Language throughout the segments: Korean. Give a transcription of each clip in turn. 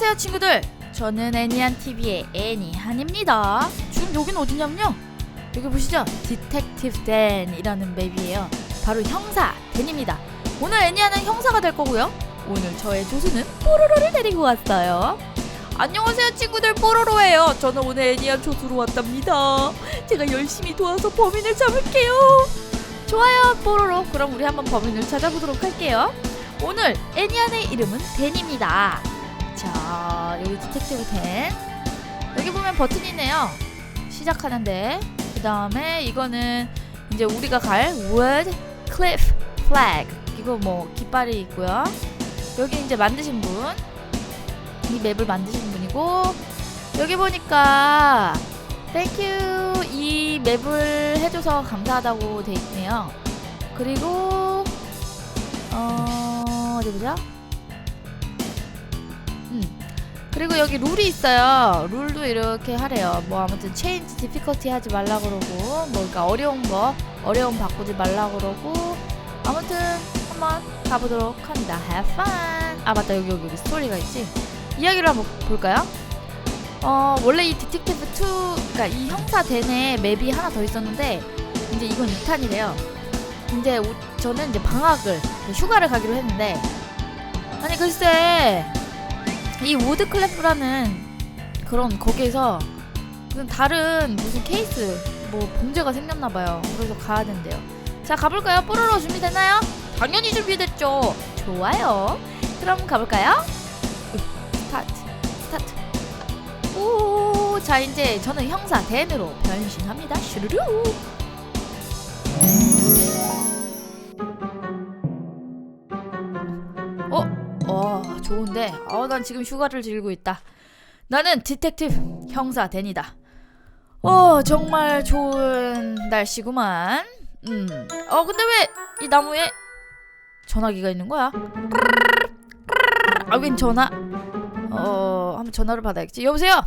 안녕하세요 친구들. 저는 애니한 TV의 애니한입니다. 지금 여기는 어디냐면요. 여기 보시죠. 디텍티브 댄이라는 맵이에요. 바로 형사 댄입니다. 오늘 애니한은 형사가 될 거고요. 오늘 저의 조수는 뽀로로를 데리고 왔어요. 안녕하세요 친구들. 뽀로로예요. 저는 오늘 애니한 조수로 왔답니다. 제가 열심히 도와서 범인을 잡을게요. 좋아요 뽀로로. 그럼 우리 한번 범인을 찾아보도록 할게요. 오늘 애니안의 이름은 댄입니다. 자, 여기 디텍티브 댄. 여기 보면 버튼이네요. 시작하는데. 그 다음에 이거는 이제 우리가 갈 Wood Cliff Flag. 이거 뭐 깃발이 있고요. 여기 이제 만드신 분. 이 맵을 만드신 분이고. 여기 보니까 Thank you. 이 맵을 해줘서 감사하다고 돼 있네요. 그리고 어 어디 보자. 음 그리고 여기 룰이 있어요. 룰도 이렇게 하래요. 뭐 아무튼 체인지 디피커티 하지 말라 그러고 뭐 그러니까 어려운 거 어려움 바꾸지 말라 그러고 아무튼 한번 가보도록 합니다. Have fun. 아 맞다 여기 여기, 여기 스토리가 있지. 이야기를 한번 볼까요? 어 원래 이 디텍티브 2 그러니까 이 형사 대내 맵이 하나 더 있었는데 이제 이건 2탄이래요. 이제 우- 저는 이제 방학을 휴가를 가기로 했는데 아니 글쎄 이 우드 클래프라는 그런 거기에서 무슨 다른 무슨 케이스 뭐 범죄가 생겼나 봐요. 그래서 가야 된대요. 자 가볼까요? 뽀로로 준비됐나요? 당연히 준비됐죠. 좋아요. 그럼 가볼까요? 으, 스타트 스타트. 오, 자 이제 저는 형사 댄으로 변신합니다. 슈루루. 난 지금 휴가를 즐기고 있다. 나는 디텍티브 형사 댄이다. 어, 정말 좋은 날씨구만. 음. 어, 근데 왜 이 나무에 전화기가 있는 거야? 아, 웬 전화? 어, 한번 전화를 받아야겠지. 여보세요?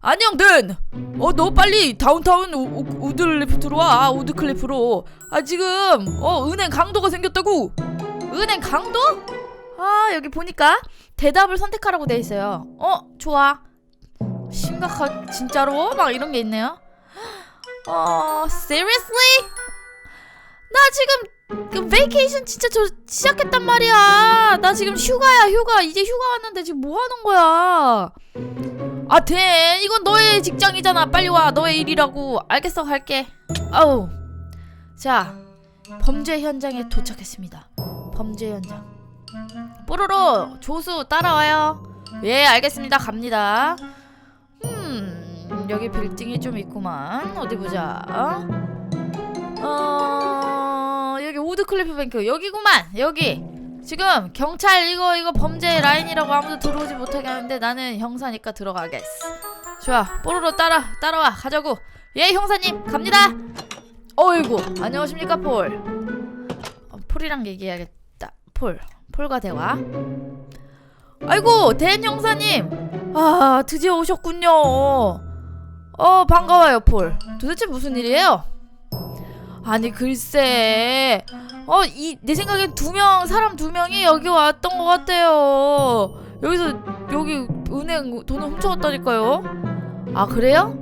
안녕, 댄. 어, 너 빨리 다운타운 우, 우, 우드클리프로 와. 우드클리프로. 아, 지금 어, 은행 강도가 생겼다고. 은행 강도? 아 여기 보니까 대답을 선택하라고 돼 있어요. 어 좋아. 심각한 진짜로 막 이런 게 있네요. 어 seriously? 나 지금 그 베이케이션 진짜 저 시작했단 말이야. 나 지금 휴가야 휴가. 이제 휴가 왔는데 지금 뭐 하는 거야? 아 돼. 이건 너의 직장이잖아. 빨리 와. 너의 일이라고. 알겠어 갈게. 아우. 자 범죄 현장에 도착했습니다. 범죄 현장. 뽀로로 조수 따라와요. 예, 알겠습니다. 갑니다. 음, 여기 빌딩이 좀 있구만. 어디 보자. 어, 여기 우드클리프 뱅크 여기구만. 여기. 지금 경찰 이거 이거 범죄 라인이라고 아무도 들어오지 못하게 하는데 나는 형사니까 들어가겠어. 좋아, 뽀로로 따라 따라와 가자고. 예, 형사님 갑니다. 어이구, 안녕하십니까 폴. 어, 폴이랑 얘기해야겠다. 폴. 폴과 대화. 아이고, 댄 형사님. 아, 드디어 오셨군요. 어, 반가워요, 폴. 도대체 무슨 일이에요? 아니, 글쎄. 어, 이, 내 생각엔 두 명, 사람 두 명이 여기 왔던 것 같아요. 여기서, 여기 은행 돈을 훔쳐갔다니까요. 아, 그래요?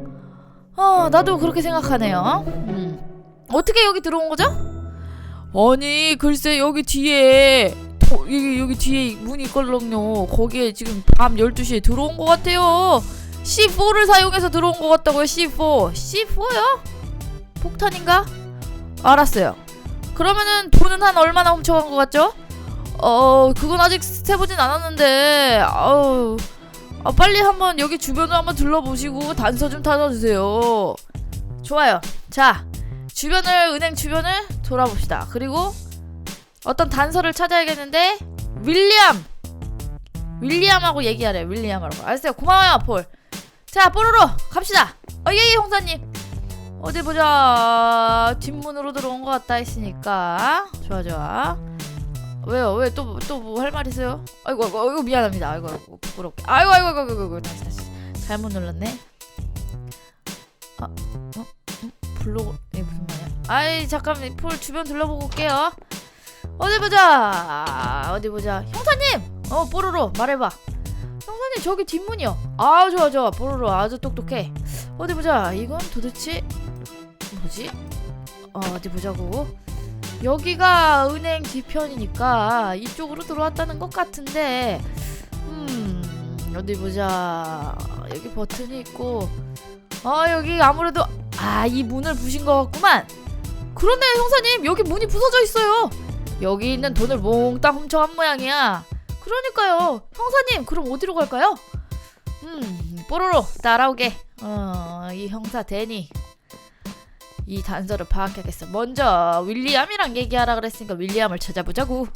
어, 나도 그렇게 생각하네요. 음. 어떻게 여기 들어온 거죠? 아니, 글쎄, 여기 뒤에 어, 여기 여기 뒤에 문이 있걸랑요. 거기에 지금 밤 12시에 들어온 것 같아요. C4를 사용해서 들어온 것 같다고요. C4. C4요? 폭탄인가? 알았어요. 그러면은 돈은 한 얼마나 훔쳐간 것 같죠? 어, 그건 아직 세보진 않았는데, 아우, 아, 빨리 한번 여기 주변을 한번 둘러보시고 단서 좀 찾아주세요. 좋아요. 자, 주변을 은행 주변을 돌아봅시다. 그리고 어떤 단서를 찾아야겠는데 윌리엄. 윌리엄하고 얘기하래 윌리엄하고. 알았어요. 고마워요 폴자 뽀로로 갑시다. 어예 형사님. 어디 보자. 뒷문으로 들어온 것 같다 했으니까. 좋아 좋아. 왜요? 왜 또 또 뭐 할 말 있어요? 아이고 아이고 아이고 미안합니다. 아이고 아이고 부끄럽게. 아이고 아이고 아이고 아이고, 다시 다시. 잘못 눌렀네. 아 어? 음? 블로그? 이게 무슨 말이야? 아이 잠깐 폴 주변 둘러보고 올게요 어디 보자. 어디 보자. 형사님! 어 뽀로로 말해봐. 형사님 저기 뒷문이요. 아 좋아 좋아. 뽀로로 아주 똑똑해. 어디 보자. 이건 도대체 뭐지? 어, 어디 보자고. 여기가 은행 뒤편이니까 이쪽으로 들어왔다는 것 같은데. 음 어디 보자. 여기 버튼이 있고. 아 여기 아무래도 아 이 문을 부신 것 같구만. 그런데 형사님. 여기 문이 부서져 있어요 여기 있는 돈을 몽땅 훔쳐간 모양이야. 그러니까요. 형사님 그럼 어디로 갈까요? 음 뽀로로 따라오게. 어 이 형사 데니. 이 단서를 파악하겠어. 먼저 윌리엄이랑 얘기하라 그랬으니까 윌리엄을 찾아보자고.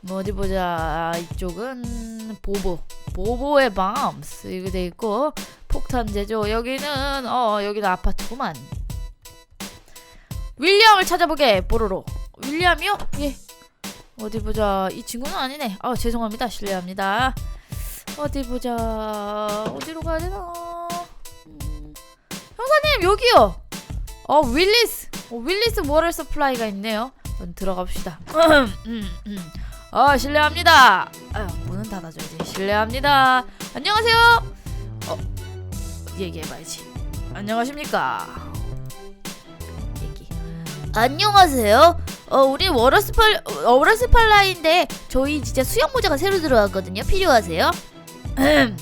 뭐 어디 보자. 이쪽은 보보. 보보의 밤스. 이거 돼 있고. 폭탄 제조. 여기는 어 여기는 아파트구만. 윌리엄을 찾아보게 뽀로로. 윌리엄이요? 예 어디 보자. 이 친구는 아니네. 아 죄송합니다. 실례합니다. 어디 보자. 어디로 가야 되나? 음, 형사님 여기요. 어 윌리스. 어, 윌리스 모럴 서플라이가 있네요. 봅시다. 음, 음. 어 실례합니다. 아유 문은 닫아줘야지 실례합니다. 안녕하세요. 어 얘기해봐야지. 안녕하십니까? 얘기. 안녕하세요. 어, 우리 워러스팔 워러스팔라인데 저희 진짜 수영 모자가 새로 들어왔거든요. 필요하세요? 음.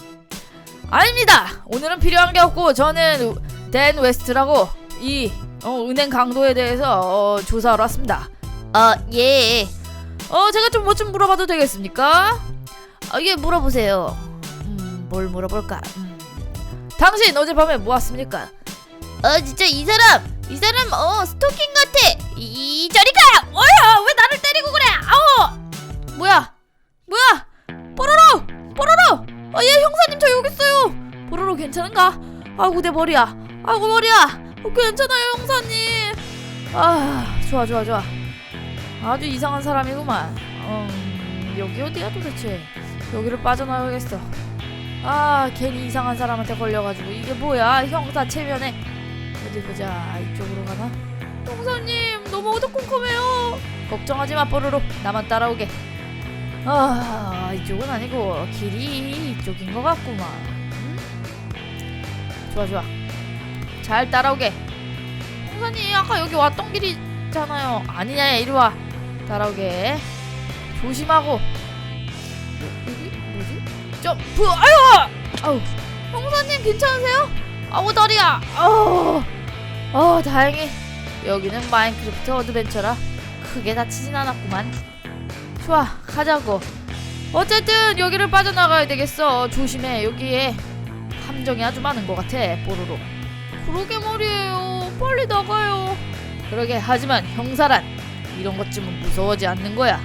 아닙니다. 오늘은 필요한 게 없고 저는 댄 웨스트라고 이 어, 은행 강도에 대해서 어, 조사하러 왔습니다. 아, 예. 어 제가 좀뭐 좀 물어봐도 되겠습니까? 아, 예, 물어보세요. 음, 뭘 물어볼까? 음. 당신 어젯밤에 뭐 왔습니까? 아, 진짜 이 사람, 이 사람 어, 스토킹 같아. 이 저리 가. 어야, 왜 나를 때리고 그래? 아우. 뭐야? 뭐야? 뽀로로! 뽀로로! 아, 예, 형사님 저 여기 있어요. 뽀로로 괜찮은가? 아이고 내 머리야. 아이고 머리야. 어, 괜찮아요 형사님. 아, 좋아 좋아 좋아. 아주 이상한 사람이구만. 음, 여기 어디야 도대체? 여기를 빠져나가겠어. 아, 괜히 이상한 사람한테 걸려가지고 이게 뭐야? 형사 체면에 어디 보자. 이쪽으로 가나? 형사님 너무 어두컴컴해요. 걱정하지 마 뽀로로. 나만 따라오게. 아 이쪽은 아니고 길이 이쪽인 것 같구만. 음? 좋아 좋아. 잘 따라오게. 형사님 아까 여기 왔던 길이잖아요. 아니냐 이리 와. 따라오게. 조심하고. 어, 여기? 뭐지? 점프! 아유! 아우. 형사님 괜찮으세요? 아우 다리야. 아우. 어 다행히 여기는 마인크래프트 어드벤처라 크게 다치진 않았구만. 좋아 가자고. 어쨌든 여기를 빠져나가야 되겠어. 조심해 여기에. 함정이 아주 많은 것 같아 뽀로로. 그러게 말이에요. 빨리 나가요. 그러게 하지만 형사란 이런 것쯤은 무서워하지 않는 거야.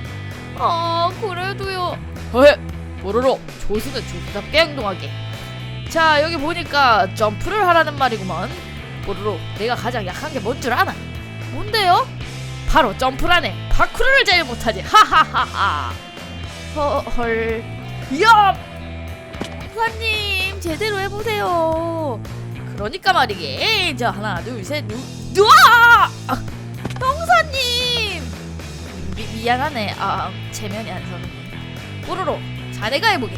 아 그래도요. 헐 뽀로로 조수는 조수답게 행동하게. 자 여기 보니까 점프를 하라는 말이구먼 뽀로로 내가 가장 약한 게 뭔 줄 아나? 뭔데요? 바로 점프라네. 파쿠르를 제일 못하지. 하하하하. 어, 헐. 야! 사님 제대로 해보세요. 그러니까 말이게. 자 하나 둘셋 누, 아! 아 형사님! 미, 미안하네. 아 체면이 안 서는 뽀로로 자네가 해보게.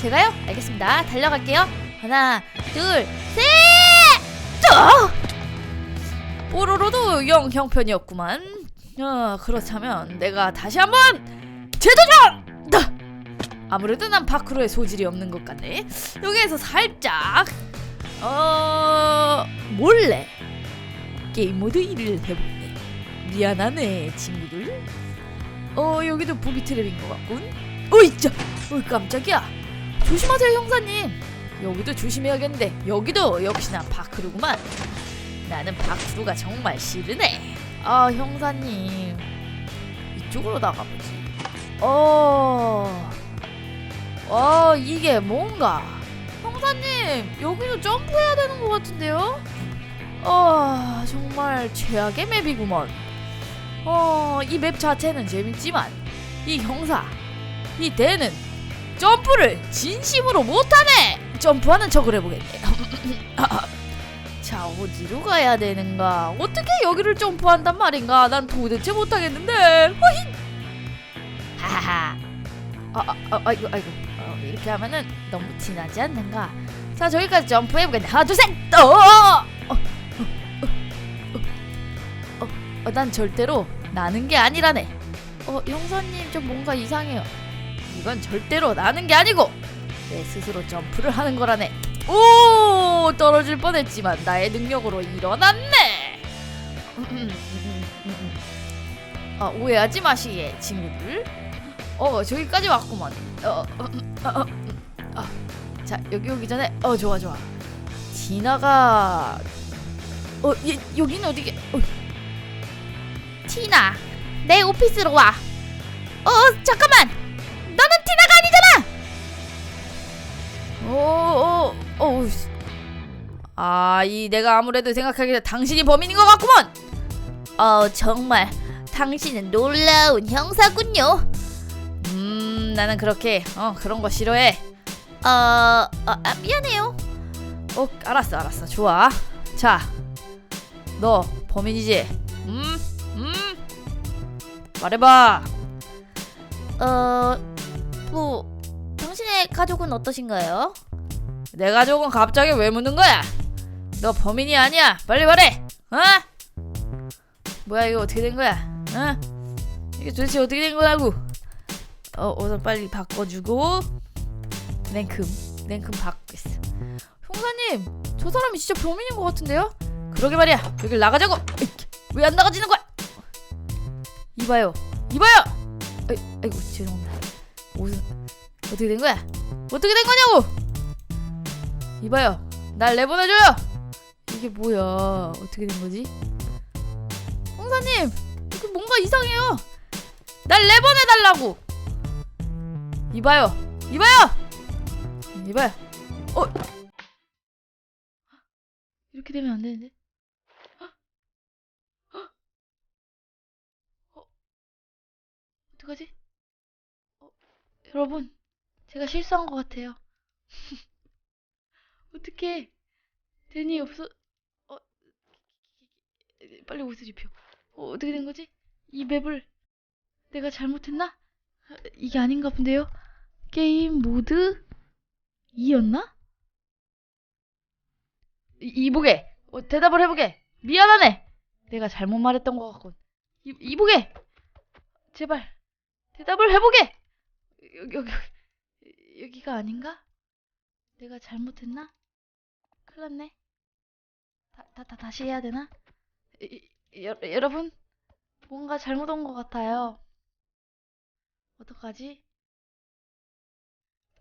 제가요? 알겠습니다. 달려갈게요. 하나 둘셋 뽀로로도 영 형편이었구만 어, 그렇다면 내가 다시 한번 재도전! 나! 아무래도 난 파크로의 소질이 없는 것 같네. 여기에서 살짝 어 몰래 게임 모드 1을 해볼게. 미안하네 친구들. 어 여기도 부비 트랩인 것 같군. 어이 짜, 어이 깜짝이야. 조심하세요 형사님. 여기도 조심해야겠는데 여기도 역시나 파크루구만. 나는 파크루가 정말 싫으네. 아 형사님 이쪽으로 나가보지 어... 어 이게 뭔가 형사님 여기도 점프해야 되는 것 같은데요? 어 정말 최악의 맵이구먼 어이 맵 자체는 재밌지만 이 형사 이 대는 점프를 진심으로 못하네 점프하는 척을 해보겠네 자 어디로 가야 되는가 어떻게 여기를 점프한단 말인가 난 도대체 못하겠는데 허히 하하하 아, 아, 아 아 이고 아이고 어, 이렇게 하면은 너무 티나지 않는가? 자 저기까지 점프해보겠네. 하나 둘 셋. 어, 어, 어, 어, 어, 어, 난 절대로 나는 게 아니라네. 어 형사님 좀 뭔가 이상해요. 이건 절대로 나는 게 아니고 내 스스로 점프를 하는 거라네. 오 떨어질 뻔했지만 나의 능력으로 일어났네. 아 오해하지 마시게 친구들. 어 저기까지 왔구만. 어, 어, 어, 어, 어. 자 여기 오기 전에 어 좋아 좋아. 디나가 어 얘, 여기는 어디게? 어, 티나 내 오피스로 와. 어 잠깐만 아니잖아. 어, 어, 어, 아, 이 내가 아무래도 생각하기에 당신이 범인인 것 같구먼. 어 정말 당신은 놀라운 형사군요. 음, 나는 그렇게 어 그런 거 싫어해. 어, 어 아, 미안해요. 어, 알았어, 알았어, 좋아. 자, 너 범인이지? 음, 음, 말해봐. 어, 뭐 가족은 어떠신가요? 내 가족은 갑자기 왜 묻는 거야? 너 범인이 아니야. 빨리 말해. 어? 뭐야 이거 어떻게 된 거야? 어? 이게 도대체 어떻게 된 거라고? 어, 우선 빨리 바꿔주고 냉큼, 냉큼 바꾸겠어. 형사님, 저 사람이 진짜 범인인 것 같은데요? 그러게 말이야. 여길 나가자고. 왜 안 나가지는 거야? 이봐요, 이봐요. 아이, 아이고 죄송합니다. 무슨 어떻게 된 거야? 어떻게 된 거냐고? 이봐요, 날 내보내줘요. 이게 뭐야? 어떻게 된 거지? 형사님, 이게 뭔가 이상해요. 날 내보내달라고. 이봐요, 이봐요, 이봐요. 어, 이렇게 되면 안 되는데. 헉! 헉! 어, 어떡하지? 어, 여러분, 제가 실수한 것 같아요. 어떻게 데니 없어? 어 빨리 옷을 입혀. 어, 어떻게 된 거지? 이 맵을 내가 잘못했나? 어, 이게 아닌가 본데요. 게임 모드 2였나? 이, 이보게 어, 대답을 해보게. 미안하네. 내가 잘못 말했던 것 같군. 이, 이보게 제발 대답을 해보게. 여기 여기 여기가 아닌가? 내가 잘못했나? 큰일 났네. 다, 다, 다, 다시 해야 되나? 여, 여러분, 뭔가 잘못 온 것 같아요. 어떡하지?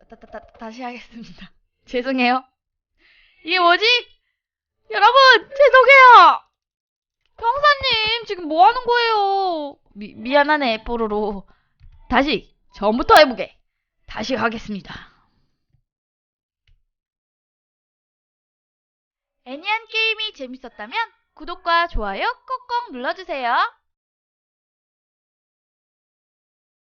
다, 다, 다, 다시 하겠습니다. 죄송해요. 이게 뭐지? 여러분, 죄송해요! 평사님, 지금 뭐 하는 거예요? 미, 미안하네, 뽀로로. 다시, 처음부터 해보게. 다시 가겠습니다. 애니한 게임이 재밌었다면 구독과 좋아요 꼭꼭 눌러주세요.